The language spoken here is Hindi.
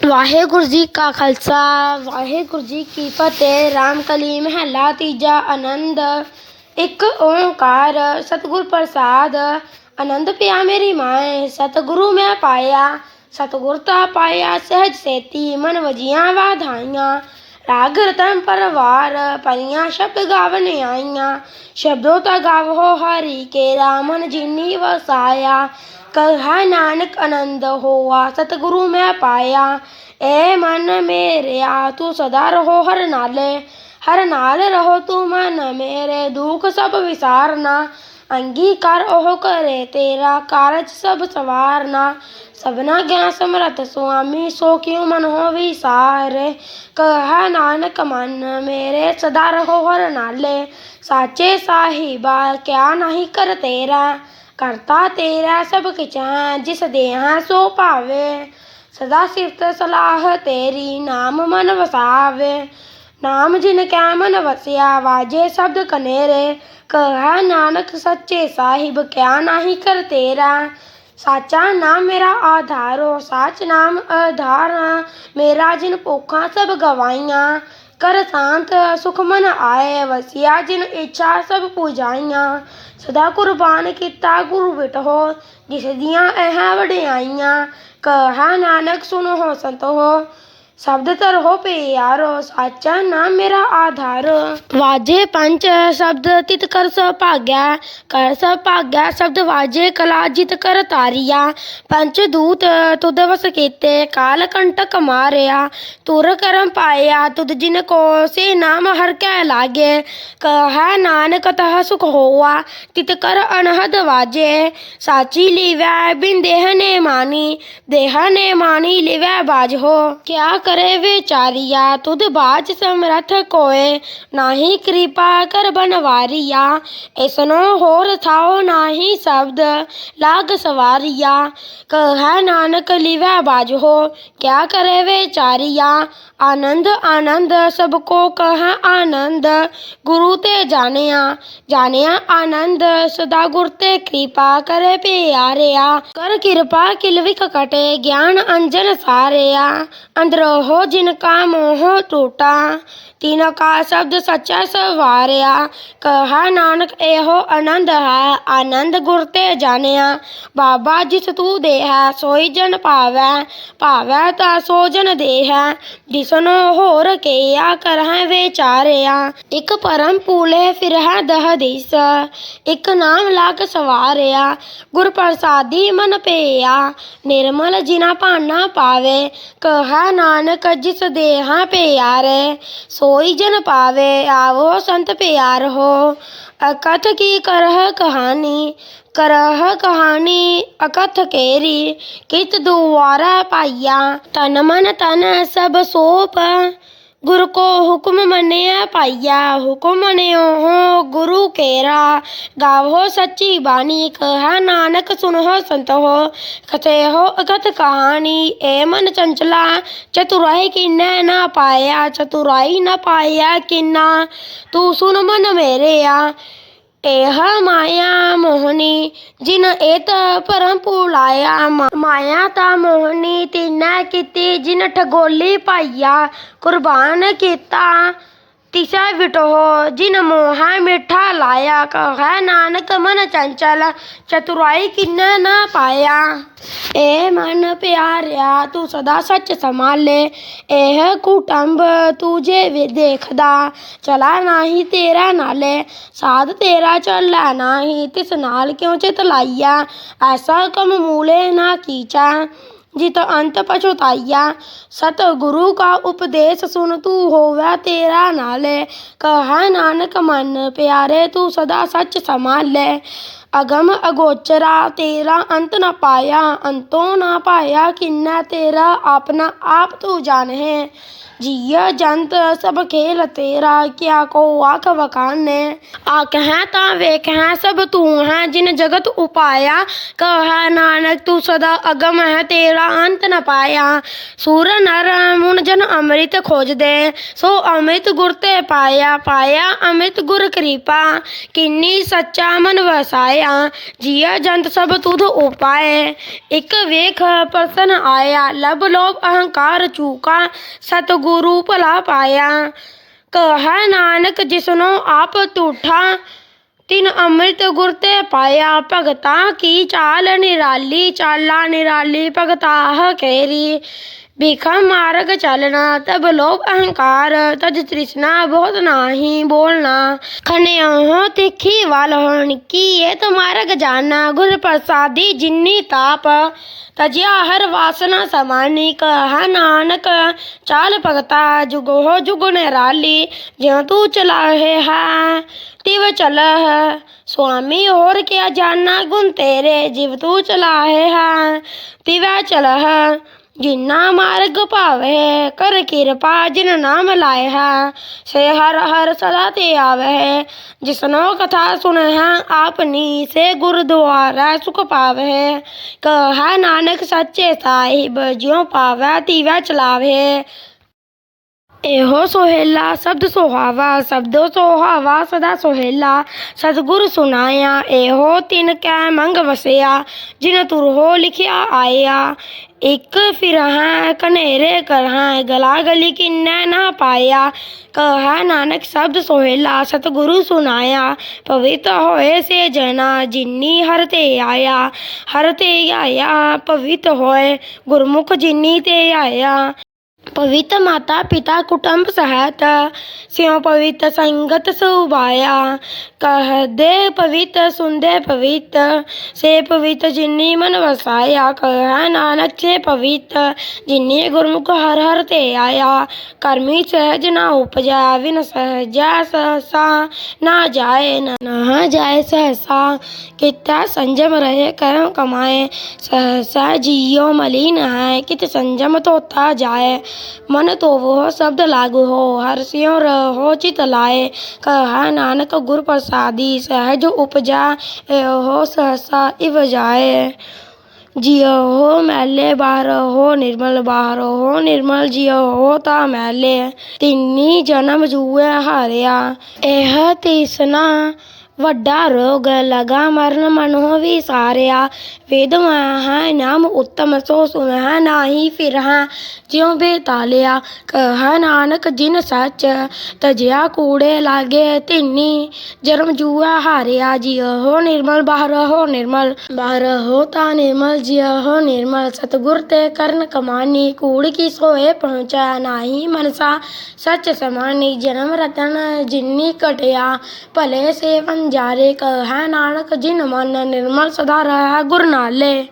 ਵਾਹਿਗੁਰੂ ਜੀ ਕਾ ਖਾਲਸਾ, ਵਾਹਿਗੁਰੂ ਜੀ ਕੀ ਫਤਿਹ ਰਾਮਕਲੀ ਮਹੱਲਾ ਤੀਜਾ ਆਨੰਦ, ਇੱਕ ਓੰਕਾਰ, ਸਤਿਗੁਰ ਪ੍ਰਸਾਦ, ਆਨੰਦ ਪਿਆ ਮੇਰੀ ਮਾਏ, ਸਤਿਗੁਰੂ ਮੈਂ ਪਾਇਆ, ਸਤਿਗੁਰ ਤਾ ਪਾਇਆ, ਸਹਿਜ ਸੇਤੀ, ਮਨ ਵਜੀਆਂ ਵਾਧਾਈਆਂ, ਰਾਗ ਰਤਨ ਪਰਵਾਰ, ਪਰੀਆਂ ਸ਼ਬਦ ਗਾਵਨ ਆਈਆਂ, ਸ਼ਬਦੋ ਤਾ ਗਾਵੋ ਹਰੀ ਕੇ, ਰਾਮਨ ਜਿਨੀ ਵਸਾਇਆ कहा नानक आनंद होआ, सतगुरु मैं पाया। ए मन मेरे आ तू सदा रहो हर नाले। हर नाल रहो तू मन मेरे, दुख सब विसारना। अंगीकार ओह करे तेरा, कारज सब सवारना। सबना ज्ञान समरत स्वामी, सो क्यों मन हो विसारे? कह नानक मन मेरे, सदा रहो हर नाले। साचे साहिबा, क्या नहीं कर तेरा? ਕਰਤਾ ਤੇਰਾ ਸਭ ਕਿਛੈ ਜਿਸ ਦੇਹਾ ਸੋ ਭਾਵੇ। ਸਦਾ ਸਿਫਤ ਸਲਾਹ ਤੇਰੀ, ਨਾਮ ਮਨ ਵਸਾਵੇ। ਨਾਮ ਜਿਨ ਕੈ ਮਨ ਵਸਿਆ, ਵਾਜੇ ਸ਼ਬਦ ਕਨੇਰੇ। ਕਹਾ ਨਾਨਕ ਸੱਚੇ ਸਾਹਿਬ, ਕਿਆ ਨਹੀਂ ਕਰ ਤੇਰਾ। ਸਾਚਾ ਨਾਮ ਮੇਰਾ ਆਧਾਰੋ, ਸਾਚ ਨਾਮ ਆਧਾਰ ਮੇਰਾ ਜਿਨ ਭੁੱਖਾਂ ਸਭ ਗਵਾਈਆਂ। कर शांत सुखमन आए वसिया जिन इच्छा सब ਪੁਜਾਈਆਂ। ਸਦਾ ਕੁਰਬਾਨ ਕੀਤਾ ਗੁਰੂ ਬਿਟਹੋ, ਜਿਸ ਦੀਆਂ ਇਹ ਵਡਿਆਈਆਂ। ਕਹਾ ਨਾਨਕ ਸੁਣੋ ਸੰਤੋ शब्दतर तो हो पे यारो साचा नाम मेरा आधार। वाजे पंच, शब्द तित कर स भाग्या कर स भाग्या शब्द वाजे, कला जित कर तारिया। पंच दूत, तुद वस केते, काल कंटक मारिया। तुर करम पाया, तुद जिन को, से नाम हर कह लागे। कह नानक तह सुख होवा तित कर अनहद वाजे। साची लिवै, बिन देह ने मानी। देह ने मानी, लिवै बाज हो क्या कर करे वेचारिया तुध बाज समरथ कोय नाही कृपा कर बनवारिया, ऐसनो होर थाओ नाही शब्द लाग सवारिया। कह नानक लिवा बाजहो, क्या करे वेचारिया। आनंद आनंद, सबको कह आनंद। गुरु ते जानिया जानिया आनंद। सदा गुर ते कृपा करे प्यारिया। कर कृपा किलविक कटे, ज्ञान अंजन सारिया। अंदरो ਸਾਰਿਆ ਅੰਦਰੋ ਹੋ ਜਿਨ ਕਾ ਮੋਹ ਟੂਟਾ, ਤਿਨ ਕਾ ਸ਼ਬਦ ਸੱਚਾ ਸਵਾਰਿਆ। ਕਹਾ ਨਾਨਕ ਇਹੋ ਆਨੰਦ ਹੈ, ਆਨੰਦ ਗੁਰ ਤੇ ਜਾਣਿਆ। ਬਾਬਾ ਜਿਸ ਤੂੰ ਦੇ ਹੈ ਸੋਈ ਜਨ ਭਾਵੈ ਭਾਵੈ ਤਾ ਸੋ ਜਨ ਦੇ ਜਿਸਨੋ ਹੋਰ ਕੀਆ ਕਰਹਿ ਵਿਚਾਰਿਆ। ਇਕ ਪਰਮ ਪੂਲੇ ਫਿਰਹਿ ਦਹ ਦਿਸ, ਇਕ ਨਾਮ ਲਾਗ ਸਵਾਰਿਆ। ਗੁਰ ਪ੍ਰਸਾਦੀ ਮਨ ਪਈਆ ਨਿਰਮਲ ਜਿਨਾ ਭਾਨਾ ਪਾਵੇ। ਕਹਾ ਨਾਨਕ नानक जिस देहा प्यार सोई जन पावे, आवो संत प्यार हो। अकथ की करह कहानी करह कहानी अकथ केरी, कित दुआरा पाइया, तन मन तन सब सोप। गुरु को हुक्म मन्या पाइया, हुक्म ने हो गुरु केरा। गावो सच्ची बानी कह नानक सुनो संत हो कथे हो अगत कहानी ए मन चंचला, चतुराई किन्ना न पाया, चतुराई न पाया किन्ना। तू सुन मन मेरे आ ਇਹ ਮਾਇਆ ਮੋਹਨੀ, ਜਿਨ ਏਤ ਪਰਮ ਭੁਲਾਇਆ। ਮਾ- ਮਾਇਆ ਤਾ ਮੋਹਨੀ, ਤਿਨੈ ਕੀਤੀ ਜਿਨ ਠਗੋਲੀ ਪਾਈਆ। ਕੁਰਬਾਨ ਕੀਤਾ ਤਿਸਾ ਵਿਟੋ ਜਿਨ ਮੋਹਾ ਮਿੱਠਾ ਲਾਇਆ ਕਹੈ ਨਾਨਕ ਮਨ ਚੰਚਲ, ਚਤੁਰਾਈ ਕਿਨੈ ਨਾ ਪਾਇਆ। ਏ ਮਨ ਪਿਆਰਿਆ, ਤੂੰ ਸਦਾ ਸੱਚ ਸੰਭਾਲੇ, ਇਹ ਕੁਟੰਬ ਤੂੰ ਜੇ ਵੇ ਦੇਖਦਾ। ਚਲਾ ਨਹੀਂ ਤੇਰਾ ਨਾਲੇ, ਸਾਧ ਤੇਰਾ ਚੱਲਾ ਨਹੀਂ, ਤਿਸ ਨਾਲ ਕਿਉ ਚਿਤ ਲਾਈਆ? ਐਸਾ ਕਮ ਮੂਲੇ ਨਾ ਕੀਚਾ। ਜਿਤ ਅੰਤ ਪਛੁਤਾਈਆ, ਸਤ ਗੁਰੂ ਕਾ ਉਪਦੇਸ਼ ਸੁਨ ਤੂੰ ਹੋਵੈ ਤੇਰਾ ਨਾਲੇ, ਕਹਾ ਨਾਨਕ ਮਨ, ਪਿਆਰੇ ਤੂੰ ਸਦਾ ਸੱਚ अगम अगोचरा तेरा अंत न पाया अंतो ना पाया किन्ना तेरा अपना आप तू जान है जिया जंत सब खेल तेरा क्या को आख वकान ने आख है ता वेख है सब तू है जिन जगत उपाया कह नानक तू सदा अगम है तेरा अंत न पाया सूर नर मुन जन अमृत खोज दे सो अमृत गुर ते पाया पाया अमृत गुर कृपा किन्नी सच्चा मन वसाया आया। जिया जंत सब तुध उपाय एक वेख प्रसन्न आया। लभ लोभ अहंकार चूका। सतगुरु भला पाया। कह नानक जिसनो आप तूठा। तिन अमृत गुरते पाया। भगता की चाल निराली। चाला निराली भगता केरी। बिखम मार्ग चलना, तब लोभ अहंकार। तज तृष्णा, बहुत नाही बोलना। खने हो, तिखी वाल की, ये तो मार्ग जाना। गुर प्रसादी जिन्नी ताप, तजिया हर वासना समानी। कहा नानक, चाल पगता जुगो हो जुग निराली ज्यो तू चला है हा तिव चल स्वामी, और क्या जाना? गुण तेरे, जीव तू चला है हा तिवा चल ਜਿਨਾ ਮਾਰਗ ਭਾਵੇ ਕਰ ਕਿਰਪਾ ਜਿਨ ਨਾਮ ਲਾਏ ਹੈ ਸੇ ਹਰ ਹਰ ਸਦਾ ਤੇ ਆਵੇ ਜਿਸਨੋ ਕਥਾ ਸੁਣੇ ਹੈ ਆਪਨੀ ਸੇ ਗੁਰਦੁਆਰਾ ਸੁਖ ਪਾਵੇ ਕਹਾ ਨਾਨਕ ਸੱਚੇ ਸਾਹਿਬ ਜਿਉ ਪਾਵੇ ਤਿਵੈ ਚਲਾਵੇ ਇਹੋ ਸੋਹੇਲਾ ਸ਼ਬਦ ਸੁਹਾਵਾ ਸ਼ਬਦੋ ਸੁਹਾਵਾ ਸਦਾ ਸੋਹੇਲਾ ਸਤਿਗੁਰ ਸੁਨਾਇਆ ਇਹੋ ਤਿਨ ਕੈ ਮੰਗ ਵਸਿਆ ਜਿਨ ਤੁਰ ਹੋ ਲਿਖਿਆ ਆਇਆ ਇੱਕ ਫਿਰਹਾਂ ਕਨੇਰੇ ਕਰਹਾਂ ਗਲਾ ਗਲੀ ਕਿੰਨੈ ਨਾ ਪਾਇਆ। ਕਹਾ ਨਾਨਕ ਸ਼ਬਦ ਸੋਹੇਲਾ, ਸਤਿਗੁਰੂ ਸੁਨਾਇਆ ਪਵਿੱਤ ਹੋਏ ਸੇ ਜਨਾ, ਜਿਨੀ ਹਰ ਤੇ ਆਇਆ। ਹਰ ਤੇ ਆਇਆ, ਪਵਿੱਤ ਹੋਏ ਗੁਰਮੁਖ ਜਿਨੀ ਤੇ ਆਇਆ। पवित्र माता पिता कुटुंब सहायता सिंह पवित्र संगत सुभाया कह दे पवित्र, सुन दे पवित्र, से पवित्र जिन्नी मन वसाया। कह नानक, से पवित्र जिन्नी गुरमुख हर हर ते आया। कर्मी सहज ना उपजा विन सहजा सहसा ना जाए, न नहा जाए सहसा। कितना संजम रहे कह कमाए, सहसा जियो मलिन है कित संजम तोता जाए। मन तो वो शब्द लागू हो हर्षियों रहो चित लाए। कहा नानक गुर प्रसादी, सहज उपजा हो सहसा इव जाए। जियो हो मैले बाहर हो निर्मल बाहर हो निर्मल, जियो हो ता मैले। तिन्नी जन्म जूए हारिया, एह तीसना ਵੱਡਾ ਰੋਗ ਲਗਾ ਮਰਨ ਮਨ ਹੋ ਵਿਸਾਰਿਆ ਵੇਦ ਹੈ ਨਾਮ ਉੱਤਮ ਸੋ ਸੁਨਹਿ ਨਾਹੀ ਫਿਰਹਾ ਜਿਉ ਬੇਤਾਲਿਆ ਕਹ ਨਾਨਕ ਜਿਨ ਸੱਚ ਤਜਿਆ ਕੂੜੇ ਲਾਗੇ ਤਿੰਨੀ ਜਨਮ ਜੂਆ ਹਾਰਿਆ ਜਿਉ ਹੋ ਨਿਰਮਲ ਬਾਹਰ ਹੋ ਨਿਰਮਲ ਬਾਹਰ ਹੋ ਤਾ ਨਿਰਮਲ ਜਿਉ ਹੋ ਨਿਰਮਲ ਸਤਗੁਰ ਤੇ ਕਰਨ ਕਮਾਨੀ ਕੂੜ ਕੀ ਸੋਏ ਪਹੁੰਚਾ ਨਾਹੀ ਮਨਸਾ ਸੱਚ ਸਮਾਨੀ ਜਨਮ ਰਤਨ ਜਿਨੀ ਕਟਿਆ ਭਲੇ ਸੇ ਵੰਜਾਰੇ ਕਹੈ ਨਾਨਕ ਜਿਨ ਮਨ ਨਿਰਮਲ ਸਦਾ ਰਹਿ ਗੁਰ ਨਾਲੇ